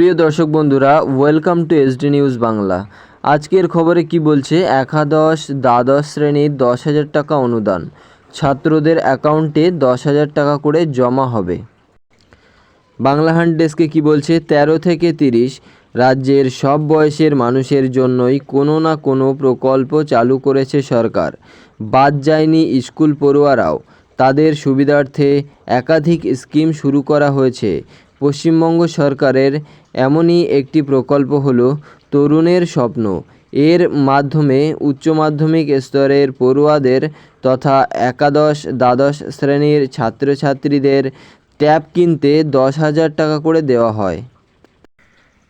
প্রিয় দর্শক বন্ধুরা welcome to SD news Bangla আজকের খবরে কি বলছে? একাদশ, দ্বাদশ শ্রেণির দশ হাজার টাকা অনুদান। ছাত্রদের অ্যাকাউন্টে দশ হাজার টাকা করে জমা হবে। বাংলা হান্ট ডেস্কে কী বলছে? তেরো থেকে তিরিশ, রাজ্যের সব বয়সের মানুষের জন্যই কোনো না কোনো প্রকল্প চালু করেছে সরকার। বাদ যায়নি স্কুল পড়ুয়ারাও। তাদের সুবিধার্থে একাধিক স্কিম শুরু করা হয়েছে। পশ্চিমবঙ্গ সরকারের এমনই একটি প্রকল্প হলো তরুণের স্বপ্ন। এর মাধ্যমে উচ্চ মাধ্যমিক স্তরের পড়ুয়াদের তথা একাদশ, দ্বাদশ শ্রেণির ছাত্রছাত্রীদের ট্যাব কিনতে দশ হাজার টাকা করে দেওয়া হয়।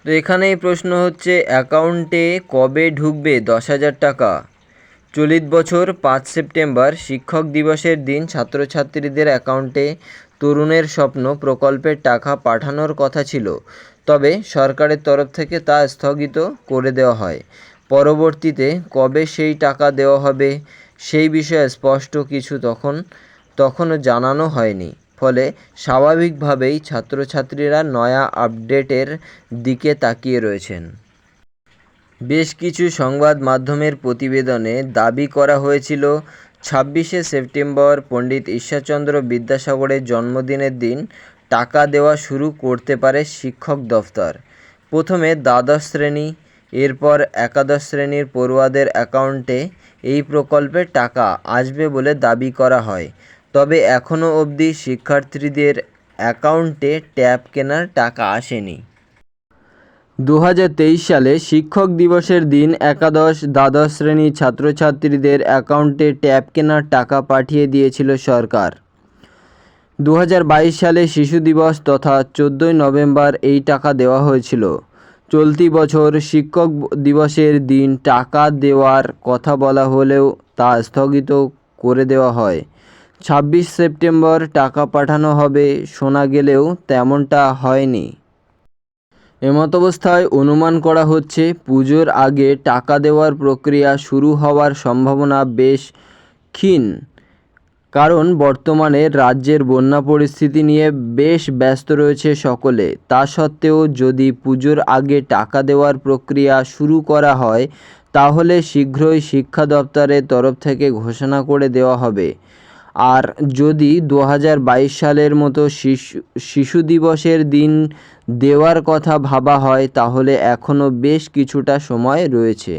তো এখানেই প্রশ্ন হচ্ছে, অ্যাকাউন্টে কবে ঢুকবে দশ হাজার টাকা? চলিত বছর, পাঁচ সেপ্টেম্বর, শিক্ষক দিবসের দিন ছাত্রছাত্রীদের অ্যাকাউন্টে তরুণের স্বপ্ন প্রকল্পের টাকা পাঠানোর কথা ছিল, তবে সরকারের তরফ থেকে তা স্থগিত করে দেওয়া হয়। পরবর্তীতে কবে সেই টাকা দেওয়া হবে, সেই বিষয়ে স্পষ্ট কিছু তখন, তখনও জানানো হয়নি। ফলে স্বাভাবিকভাবেই ছাত্রছাত্রীরা নয়া আপডেটের দিকে তাকিয়ে রয়েছেন। বেশ কিছু সংবাদ মাধ্যমের প্রতিবেদনে দাবি করা হয়েছিল ছাব্বিশে সেপ্টেম্বর পণ্ডিত ঈশ্বরচন্দ্র বিদ্যাসাগরের জন্মদিনের দিন টাকা দেওয়া শুরু করতে পারে শিক্ষক দফতর। প্রথমে দ্বাদশ শ্রেণি, এরপর একাদশ শ্রেণির পড়ুয়াদের অ্যাকাউন্টে এই প্রকল্পের টাকা আসবে বলে দাবি করা হয়। তবে এখনও অবধি শিক্ষার্থীদের অ্যাকাউন্টে ট্যাব কেনার টাকা আসেনি। দু হাজার তেইশ সালে শিক্ষক দিবসের দিন একাদশ, দ্বাদশ শ্রেণির ছাত্রছাত্রীদের অ্যাকাউন্টে ট্যাব কেনার টাকা পাঠিয়ে দিয়েছিল সরকার। দু হাজার বাইশ সালে শিশু দিবস তথা চোদ্দোই নভেম্বর এই টাকা দেওয়া হয়েছিল। চলতি বছর শিক্ষক দিবসের দিন টাকা দেওয়ার কথা বলা হলেও তা স্থগিত করে দেওয়া হয়। ছাব্বিশ সেপ্টেম্বর টাকা পাঠানো হবে শোনা গেলেও তেমনটা হয়নি। এমতাবস্থায় অনুমান করা হচ্ছে, পুজোর আগে টাকা দেওয়ার প্রক্রিয়া শুরু হওয়ার সম্ভাবনা বেশ ক্ষীণ। কারণ বর্তমানে রাজ্যের বন্যা পরিস্থিতি নিয়ে বেশ ব্যস্ত রয়েছে সকলে। তা সত্ত্বেও যদি পুজোর আগে টাকা দেওয়ার প্রক্রিয়া শুরু করা হয়, তাহলে শীঘ্রই শিক্ষা দপ্তরের তরফ থেকে ঘোষণা করে দেওয়া হবে। আর যদি দু হাজার বাইশ সালের মতো শিশু শিশু দিবসের দিন দেওয়ার কথা ভাবা হয়, তাহলে এখনও বেশ কিছুটা সময় রয়েছে।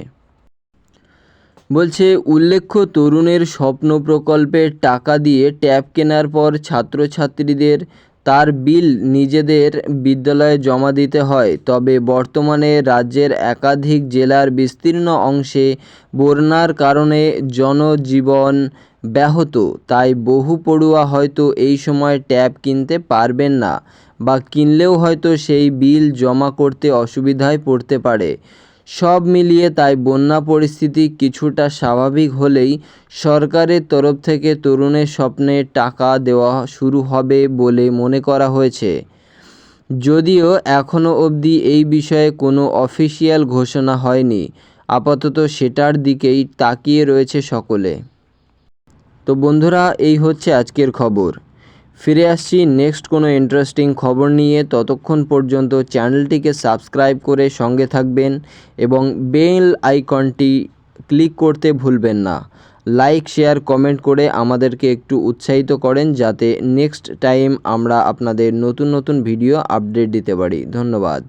বলছে, উল্লেখ্য, তরুণের স্বপ্ন প্রকল্পের টাকা দিয়ে ট্যাব কেনার পর ছাত্রছাত্রীদের তার বিল নিজেদের বিদ্যালয়ে জমা দিতে হয়। তবে বর্তমানে রাজ্যের একাধিক জেলার বিস্তীর্ণ অংশে বন্যার কারণে জনজীবন ব্যাহত, তাই বহু পড়ুয়া হয়তো এই সময় ট্যাব কিনতে পারবেন না বা কিনলেও হয়তো সেই বিল জমা করতে অসুবিধায় পড়তে পারে। সব মিলিয়ে তাই বন্যা পরিস্থিতি কিছুটা স্বাভাবিক হলেই সরকারের তরফ থেকে তরুণের স্বপ্নে টাকা দেওয়া শুরু হবে বলে মনে করা হয়েছে। যদিও এখনও অবধি এই বিষয়ে কোনো অফিসিয়াল ঘোষণা হয়নি, আপাতত সেটার দিকেই তাকিয়ে রয়েছে সকলে। তো বন্ধুরা, এই হচ্ছে আজকের খবর। ফিরে আসছি নেক্সট কোনো ইন্টারেস্টিং খবর নিয়ে। ততক্ষণ পর্যন্ত চ্যানেলটিকে সাবস্ক্রাইব করে সঙ্গে থাকবেন এবং বেল আইকনটি ক্লিক করতে ভুলবেন না। লাইক শেয়ার কমেন্ট করে আমাদেরকে একটু উৎসাহিত করেন যাতে নেক্সট টাইম আমরা আপনাদের নতুন নতুন ভিডিও আপডেট দিতে পারি। ধন্যবাদ।